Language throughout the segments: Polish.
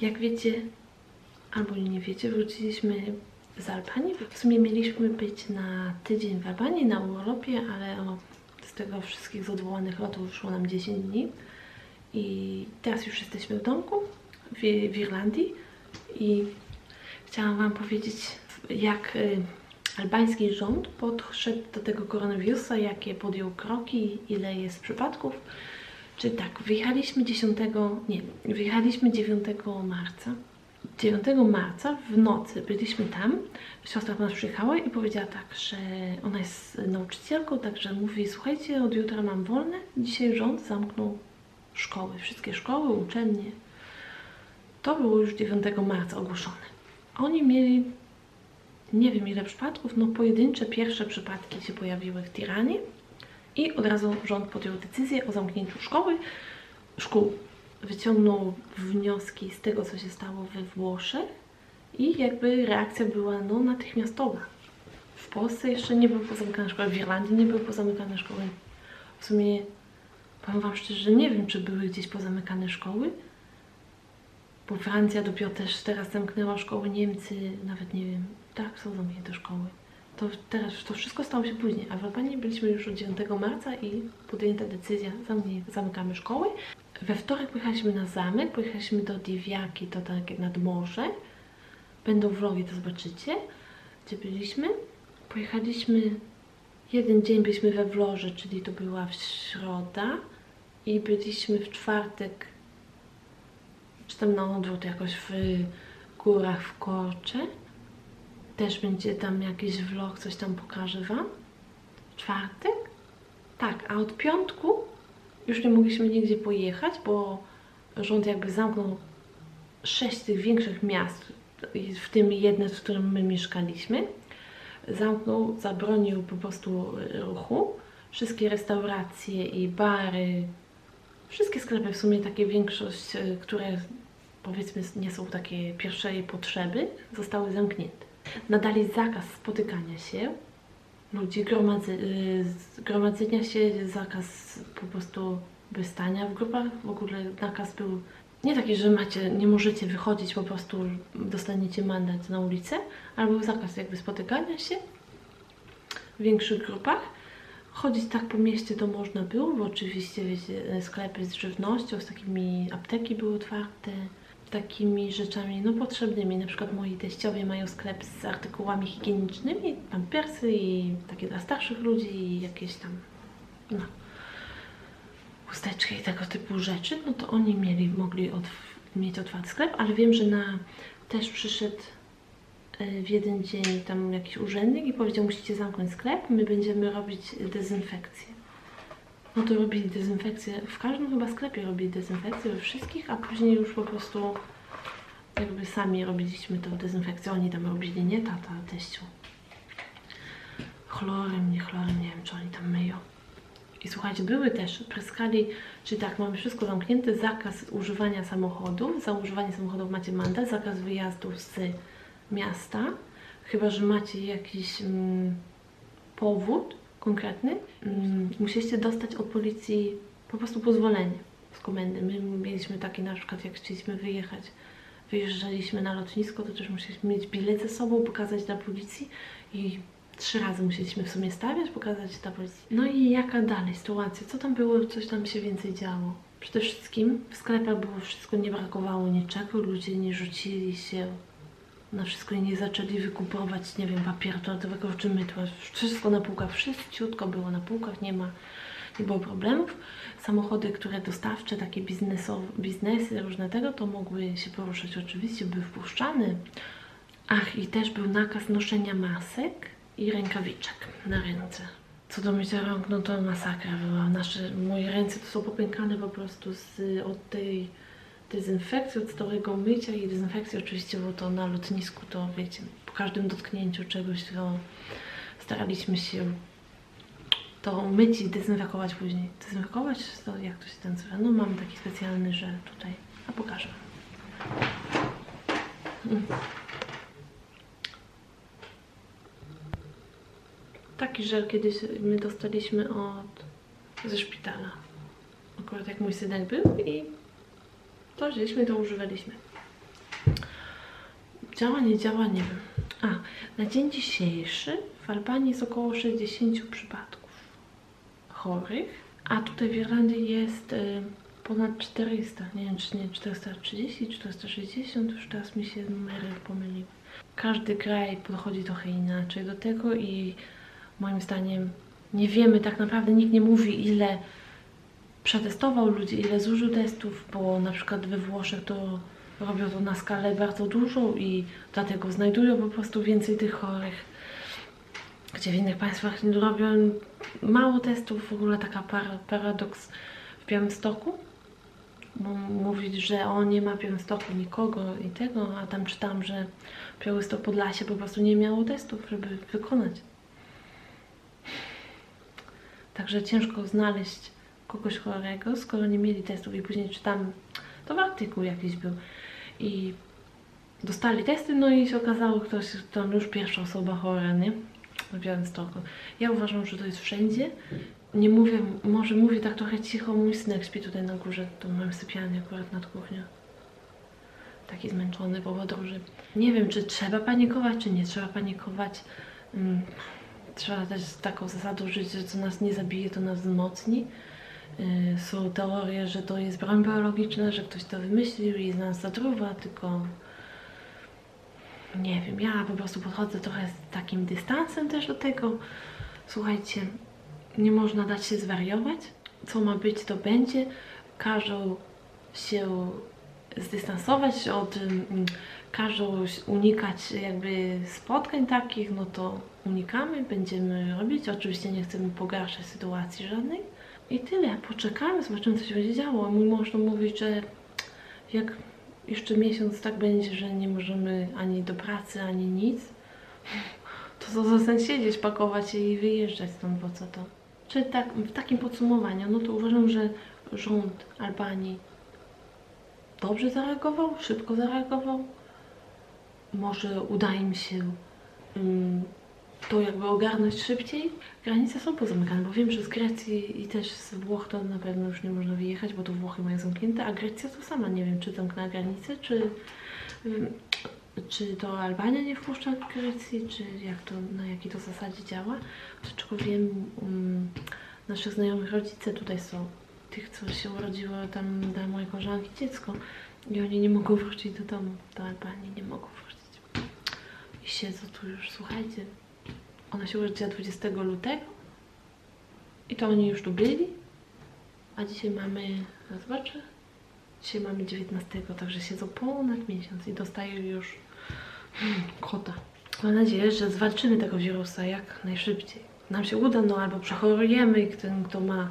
Jak wiecie, albo nie wiecie, wróciliśmy z Albanii. W sumie mieliśmy być na tydzień w Albanii, na urlopie, ale o, z tego wszystkich z odwołanych lotów wyszło nam 10 dni. I teraz już jesteśmy w domku w, w Irlandii i chciałam Wam powiedzieć, jak y, albański rząd podszedł do tego koronawirusa, jakie podjął kroki, ile jest przypadków. Czy tak, wyjechaliśmy 10, nie, wyjechaliśmy 9 marca. 9 marca w nocy byliśmy tam, siostra do nas przyjechała i powiedziała tak, że ona jest nauczycielką, także mówi, słuchajcie, od jutra mam wolne, dzisiaj rząd zamknął szkoły, wszystkie szkoły, uczelnie. To było już 9 marca ogłoszone. Oni mieli, nie wiem ile przypadków, no pojedyncze pierwsze przypadki się pojawiły w Tiranie i od razu rząd podjął decyzję o zamknięciu szkoły, szkół. Wyciągnął wnioski z tego, co się stało we Włoszech i jakby reakcja była no, natychmiastowa. W Polsce jeszcze nie były pozamykane szkoły, w Irlandii nie były pozamykane szkoły. W sumie powiem Wam szczerze, że nie wiem, czy były gdzieś pozamykane szkoły, bo Francja dopiero też teraz zamknęła szkoły, Niemcy nawet nie wiem, tak, są zamknięte szkoły. To teraz to wszystko stało się później, a w Albanii byliśmy już od 9 marca i podjęta decyzja, zamykamy szkoły. We wtorek pojechaliśmy na zamek, pojechaliśmy do Diwiaki, to tak nad morze. Będą vlogi, to zobaczycie, gdzie byliśmy. Pojechaliśmy, jeden dzień byliśmy we Wlorze, czyli to była w środa i byliśmy w czwartek, czy tam na odwrót jakoś w górach w Korcze. Też będzie tam jakiś vlog, coś tam pokażę Wam. Czwartek? Tak, a od piątku już nie mogliśmy nigdzie pojechać, bo rząd jakby zamknął sześć tych większych miast, w tym jedne, w którym my mieszkaliśmy. Zamknął, zabronił po prostu ruchu. Wszystkie restauracje i bary, wszystkie sklepy w sumie takie większość, które powiedzmy nie są takie pierwszej potrzeby, zostały zamknięte. Nadali zakaz spotykania się ludzi, gromadzy, y, gromadzenia się, zakaz po prostu wystania w grupach. W ogóle nakaz był nie taki, że macie, nie możecie wychodzić, po prostu dostaniecie mandat na ulicę, ale był zakaz jakby spotykania się w większych grupach. Chodzić tak po mieście to można było, bo oczywiście wiecie, sklepy z żywnością, z takimi apteki były otwarte, takimi rzeczami no potrzebnymi. Na przykład moi teściowie mają sklep z artykułami higienicznymi, tam persy i takie dla starszych ludzi i jakieś tam no, chusteczki i tego typu rzeczy, no to oni mieli, mogli otw- mieć otwarty sklep, ale wiem, że na też przyszedł e, w jeden dzień tam jakiś urzędnik i powiedział, musicie zamknąć sklep, my będziemy robić dezynfekcję. No to robili dezynfekcję, w każdym chyba sklepie robili dezynfekcję, we wszystkich, a później już po prostu jakby sami robiliśmy tą dezynfekcję, oni tam robili, nie tata, teściu. Chlorem, nie chlorem, nie wiem, czy oni tam myją. I słuchajcie, były też, pryskali, czy tak, mamy wszystko zamknięte, zakaz używania samochodów, za używanie samochodów macie mandat, zakaz wyjazdu z miasta, chyba, że macie jakiś mm, powód konkretny, mm, musieliście dostać od policji po prostu pozwolenie z komendy. My mieliśmy taki na przykład, jak chcieliśmy wyjechać, wyjeżdżaliśmy na lotnisko, to też musieliśmy mieć bilet ze sobą, pokazać dla policji i trzy razy musieliśmy w sumie stawiać, pokazać dla policji. No i jaka dalej sytuacja? Co tam było? Coś tam się więcej działo? Przede wszystkim w sklepach było wszystko, nie brakowało niczego, ludzie nie rzucili się na wszystko i nie zaczęli wykupować, nie wiem, papieru toaletowego czy mydła. Wszystko na półkach, wszystko było na półkach, nie ma, nie było problemów. Samochody, które dostawcze, takie biznesy różne tego, to mogły się poruszać oczywiście, były wpuszczane. Ach, i też był nakaz noszenia masek i rękawiczek na ręce. Co do mycia rąk, no to masakra była. Nasze, moje ręce to są popękane po prostu z, od tej dezynfekcji, od stałego mycia i dezynfekcji oczywiście, bo to na lotnisku to wiecie, po każdym dotknięciu czegoś to staraliśmy się to myć i dezynfekować później. Dezynfekować, to jak to się nazywa? No mam taki specjalny, że tutaj, a pokażę. Mm. Taki żel kiedyś my dostaliśmy od, ze szpitala. Akurat jak mój synek był i to to używaliśmy. działa, nie działa, nie wiem. A, na dzień dzisiejszy w Albanii jest około 60 przypadków chorych, a tutaj w Irlandii jest y, ponad 400. Nie wiem, czy nie 430, 460, już teraz mi się numery pomyliły. Każdy kraj podchodzi trochę inaczej do tego i moim zdaniem nie wiemy tak naprawdę, nikt nie mówi ile przetestował ludzi, ile zużył testów, bo na przykład we Włoszech to robią to na skalę bardzo dużą i dlatego znajdują po prostu więcej tych chorych. Gdzie w innych państwach robią mało testów, w ogóle taka para, paradoks w Białymstoku. Mówić, że o nie ma Białymstoku nikogo i tego, a tam czytam, że Białystok Podlasie po prostu nie miało testów, żeby wykonać. Także ciężko znaleźć kogoś chorego, skoro nie mieli testów i później czytam, to w artykuł jakiś był i dostali testy, no i się okazało, ktoś tam już pierwsza osoba chora, nie? W Białymstoku. Ja uważam, że to jest wszędzie. Nie mówię, może mówię tak trochę cicho, mój synek śpi tutaj na górze, to mam sypialnię akurat nad kuchnią. Taki zmęczony po podróży. Nie wiem, czy trzeba panikować, czy nie trzeba panikować. Mm, Trzeba też taką zasadą żyć, że co nas nie zabije, to nas wzmocni. Y, Są teorie, że to jest broń biologiczna, że ktoś to wymyślił i z nas zatruwa, tylko nie wiem, ja po prostu podchodzę trochę z takim dystansem też do tego. Słuchajcie, nie można dać się zwariować. Co ma być, to będzie. Każą się zdystansować od, mm, każą unikać jakby spotkań takich, no to unikamy, będziemy robić. Oczywiście nie chcemy pogarszać sytuacji żadnej. I tyle. Poczekamy, zobaczymy, co się będzie działo. Mój mąż mówi, że jak jeszcze miesiąc tak będzie, że nie możemy ani do pracy, ani nic, to co za sens siedzieć, pakować i wyjeżdżać stąd, bo co to? Czy tak, w takim podsumowaniu, no to uważam, że rząd Albanii dobrze zareagował, szybko zareagował. Może uda im się mm, to jakby ogarnąć szybciej. Granice są pozamykane, bo wiem, że z Grecji i też z Włoch to na pewno już nie można wyjechać, bo to Włochy mają zamknięte, a Grecja to sama nie wiem, czy zamknęła granice, czy, ym, czy to Albania nie wpuszcza Grecji, czy jak to, na jakiej to zasadzie działa. To wiem, um, naszych znajomych rodzice tutaj są, tych, co się urodziło tam dla mojej koleżanki dziecko i oni nie mogą wrócić do domu, do Albanii, nie mogą wrócić. I siedzą tu już, słuchajcie, ona się urodziła 20 lutego i to oni już tu byli, a dzisiaj mamy, zaraz zobaczę, dzisiaj mamy 19, także siedzą ponad miesiąc i dostają już hmm, kota. Mam nadzieję, że zwalczymy tego wirusa jak najszybciej. Nam się uda, no albo przechorujemy i ten, kto ma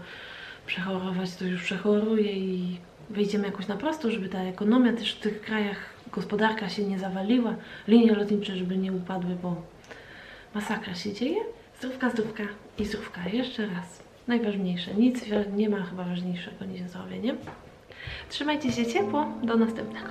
przechorować, to już przechoruje i wyjdziemy jakoś na prosto, żeby ta ekonomia też w tych krajach, gospodarka się nie zawaliła, linie lotnicze, żeby nie upadły, bo masakra się dzieje. Zdrówka, zdrówka i zdrówka. Jeszcze raz. Najważniejsze. Nic nie ma chyba ważniejszego niż zdrowie, nie? Trzymajcie się ciepło. Do następnego.